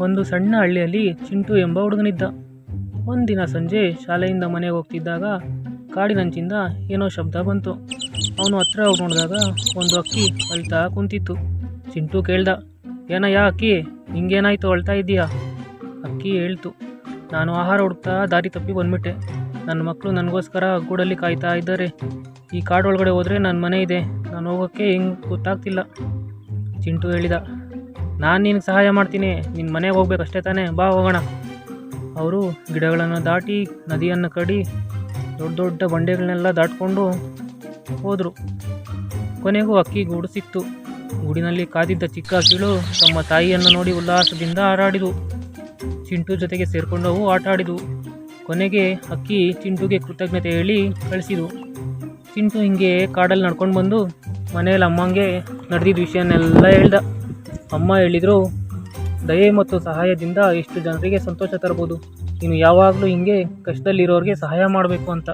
ಒಂದು ಸಣ್ಣ ಹಳ್ಳಿಯಲ್ಲಿ ಚಿಂಟು ಎಂಬ ಹುಡುಗನಿದ್ದ. ಒಂದಿನ ಸಂಜೆ ಶಾಲೆಯಿಂದ ಮನೆಗೆ ಹೋಗ್ತಿದ್ದಾಗ ಕಾಡಿನಂಚಿಂದ ಏನೋ ಶಬ್ದ ಬಂತು. ಅವನು ಹತ್ರ ಹೋಗಿ ನೋಡಿದಾಗ ಒಂದು ಅಕ್ಕಿ ಅಳ್ತಾ ಕುಂತಿತ್ತು. ಚಿಂಟು ಕೇಳ್ದ, ಏನಯ್ಯ ಅಕ್ಕಿ ಹಿಂಗೇನಾಯ್ತು ಅಳ್ತಾ ಇದ್ದೀಯಾ? ಅಕ್ಕಿ ಹೇಳ್ತು, ನಾನು ಆಹಾರ ಹುಡುಕ್ತಾ ದಾರಿ ತಪ್ಪಿ ಬಂದ್ಬಿಟ್ಟೆ. ನನ್ನ ಮಕ್ಕಳು ನನಗೋಸ್ಕರ ಗೂಡಲ್ಲಿ ಕಾಯ್ತಾ ಇದ್ದಾರೆ. ಈ ಕಾಡೊಳಗಡೆ ಹೋದರೆ ನನ್ನ ಮನೆ ಇದೆ. ನಾನು ಹೋಗೋಕ್ಕೆ ಹೆಂಗೆ ಗೊತ್ತಾಗ್ತಿಲ್ಲ. ಚಿಂಟು ಹೇಳಿದ ನಾನು ನಿನಗೆ ಸಹಾಯ ಮಾಡ್ತೀನಿ. ನಿನ್ನ ಮನೆಗೆ ಹೋಗ್ಬೇಕಷ್ಟೇ ತಾನೇ. ಬಾ, ಹೋಗೋಣ. ಅವರು ಗಿಡಗಳನ್ನು ದಾಟಿ, ನದಿಯನ್ನು ಕಡಿ, ದೊಡ್ಡ ದೊಡ್ಡ ಬಂಡೆಗಳನ್ನೆಲ್ಲ ದಾಟ್ಕೊಂಡು ಹೋದರು. ಕೊನೆಗೂ ಅಕ್ಕಿ ಗೂಡು ಸಿಕ್ತು. ಗೂಡಿನಲ್ಲಿ ಕಾದಿದ್ದ ಚಿಕ್ಕ ಅಕ್ಕಿಳು ತಮ್ಮ ತಾಯಿಯನ್ನು ನೋಡಿ ಉಲ್ಲಾಸದಿಂದ ಹಾರಾಡಿದವು. ಚಿಂಟು ಜೊತೆಗೆ ಸೇರಿಕೊಂಡು ಅವು ಆಟ ಆಡಿದವು. ಕೊನೆಗೆ ಅಕ್ಕಿ ಚಿಂಟುಗೆ ಕೃತಜ್ಞತೆ ಹೇಳಿ ಕಳಿಸಿದವು. ಚಿಂಟು ಹಿಂಗೆ ಕಾಡಲ್ಲಿ ನಡ್ಕೊಂಡು ಬಂದು ಮನೆಯಲ್ಲಿ ಅಮ್ಮಂಗೆ ನಡೆದಿದ್ದ ವಿಷಯನೆಲ್ಲ ಹೇಳ್ದ. ಅಮ್ಮ ಹೇಳಿದರು, ದಯೆ ಮತ್ತು ಸಹಾಯದಿಂದ ಎಷ್ಟು ಜನರಿಗೆ ಸಂತೋಷ ತರ್ಬೋದು ನೀನು ಯಾವಾಗಲೂ ಹಿಂಗೆ ಕಷ್ಟದಲ್ಲಿರೋರಿಗೆ ಸಹಾಯ ಮಾಡಬೇಕು ಅಂತ.